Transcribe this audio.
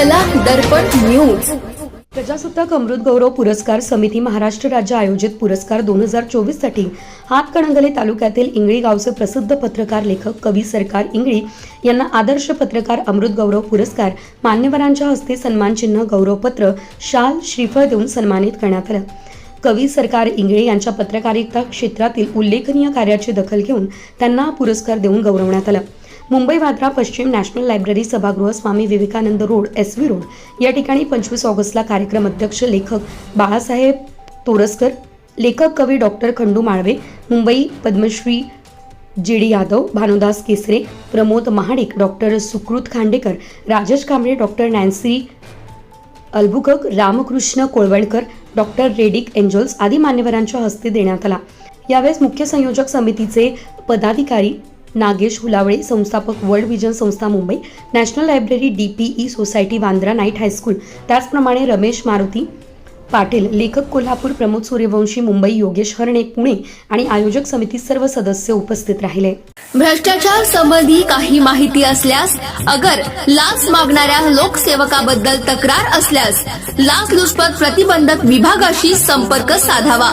कला दर्पण न्यूज. प्रजासत्ताक अमृत गौरव पुरस्कार समिती महाराष्ट्र राज्य आयोजित पुरस्कार दोन हजार चोवीससाठी हातकणंगले तालुक्यातील इंगळी गावचे प्रसिद्ध पत्रकार लेखक कवी सरकार इंगळी यांना आदर्श पत्रकार अमृत गौरव पुरस्कार मान्यवरांच्या हस्ते सन्मानचिन्ह गौरवपत्र शाल श्रीफळ देऊन सन्मानित करण्यात आलं. कवी सरकार इंगळे यांच्या पत्रकारिता क्षेत्रातील उल्लेखनीय कार्याची दखल घेऊन त्यांना पुरस्कार देऊन गौरवण्यात आलं. मुंबई वाद्रा पश्चिम नॅशनल लायब्ररी सभागृह Swami Vivekanand road S V road. या ठिकाणी पंचवीस ऑगस्टला कार्यक्रम अध्यक्ष लेखक बाळासाहेब तोरसकर लेखक कवी doctor Khandu Malve Mumbai Padmashri G D Yadav Bhanudas Kesare Pramod Mahadik doctor Sukrut Khandekar Rajesh Kamble doctor Nancy Albuquerque Ramkrishna Kolvankar doctor Redick Angels आदी मान्यवरांच्या हस्ते देण्यात आला. यावेळेस मुख्य संयोजक समितीचे पदाधिकारी नागेश हुलावळे संस्थापक वर्ल्ड विजन संस्था Mumbai national library D P society Vandra night high school त्याचप्रमाणे रमेश मारुती पाटील लेखक कोल्हापूर प्रमोद सूर्यवंशी मुंबई योगेश हरणे पुणे आणि आयोजक समिती सर्व सदस्य उपस्थित राहिले. भ्रष्टाचार संबंधी काही माहिती असल्यास अगर लाच मागणाऱ्या लोकसेवकाबद्दल तक्रार असल्यास लाचलुचपत प्रतिबंधक विभागाशी संपर्क साधावा.